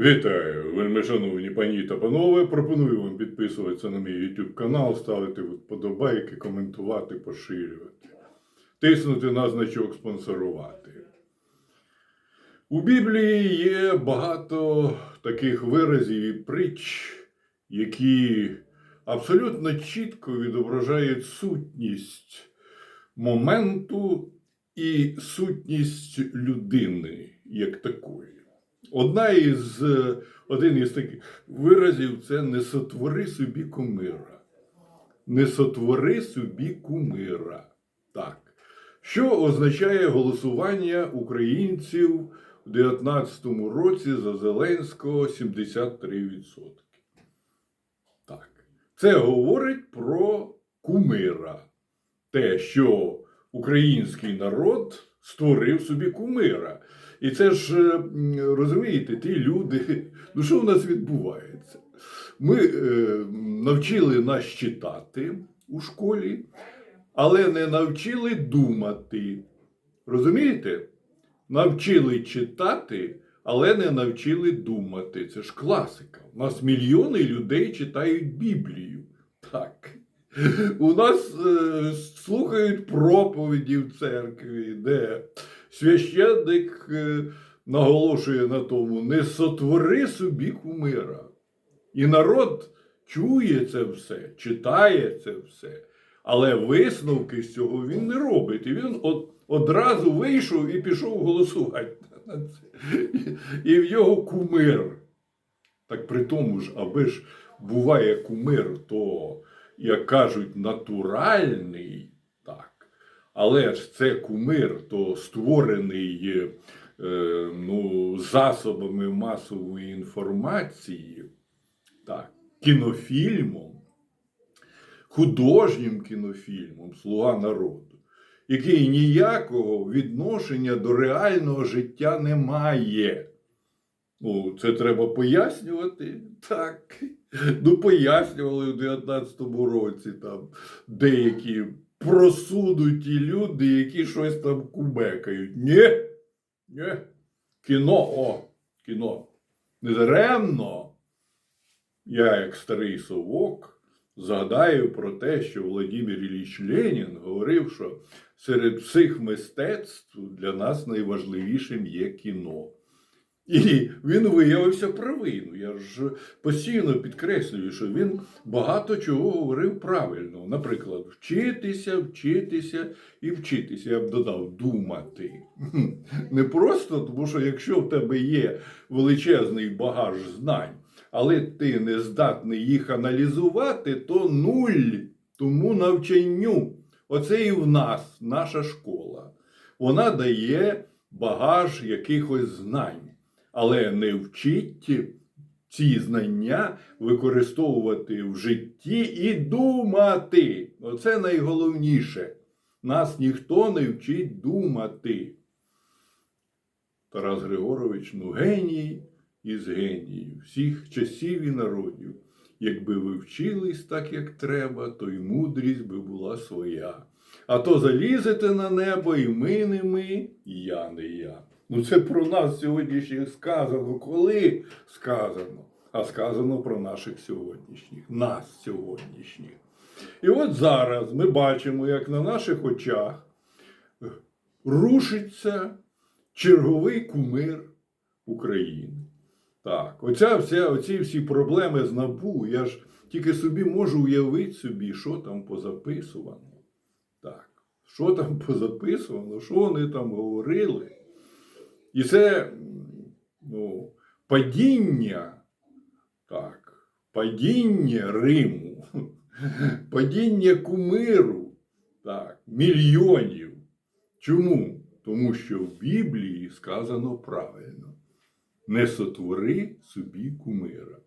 Вітаю, вельми шановні пані та панове. Пропоную вам підписуватися на мій YouTube канал, ставити вподобайки, коментувати, поширювати, тиснути на значок спонсорувати. У Біблії є багато таких виразів і притч, які абсолютно чітко відображають сутність моменту і сутність людини як такої. Одна із, е, один із таких виразів це не сотвори собі кумира. Не сотвори собі кумира. Так. Що означає голосування українців у 2019 році за Зеленського 73%? Так. Це говорить про кумира. Те, що український народ створив собі кумира. І це ж е, розумієте, ті люди, ну що в нас відбувається? Ми е, навчили нас читати у школі, але не навчили думати. Розумієте? Навчили читати, але не навчили думати. Це ж класика. У нас мільйони людей читають Біблію. Так. У нас е, слухають проповіді в церкві, де священник е, наголошує на тому: не сотвори собі кумира. І народ чує це все, читає це все, але висновки з цього він не робить. І він от, одразу вийшов і пішов голосувати. на це. І в його кумир. Так при тому ж, аби ж буває кумир, то, як кажуть, натуральний. Але ж це кумир, то створений е, ну, засобами масової інформації, так, кінофільмом, художнім кінофільмом Слуга народу, який ніякого відношення до реального життя не має. Ну, це треба пояснювати. Так. Ну, пояснювали у 19-му році там деякі просунуті люди, які щось там кубекають. Ні, ні. Кіно, о, кіно. Недаремно. Я, як старий совок, згадаю про те, що Володимир Ілліч Ленін говорив, що серед всіх мистецтв для нас найважливішим є кіно. І він виявився правий. Ну, я ж постійно підкреслюю, що він багато чого говорив правильно. Наприклад, вчитися, вчитися і вчитися. Я б додав думати. Не просто, тому що якщо в тебе є величезний багаж знань, але ти не здатний їх аналізувати, то нуль тому навчанню. Оце і в нас, наша школа. Вона дає багаж якихось знань але не вчить ці знання використовувати в житті і думати. Оце найголовніше. Нас ніхто не вчить думати. Тарас Григорович, ну геній із геніїв, всіх часів і народів. Якби ви вчились так, як треба, то й мудрість би була своя. А то залізете на небо, і ми не ми, і я не я. Ну це про нас сьогоднішніх сказано. Коли сказано? А сказано про наших сьогоднішніх, нас сьогоднішніх. І от зараз ми бачимо, як на наших очах рушиться черговий кумир України. Так, оця вся, оці всі проблеми з набу, я ж тільки собі можу уявити собі, що там позаписувано. Так, що там позаписувано, що вони там говорили. І це ну, падіння, так, падіння Риму, падіння кумиру, так, мільйонів. Чому? Тому що в Біблії сказано правильно: не сотвори собі кумира.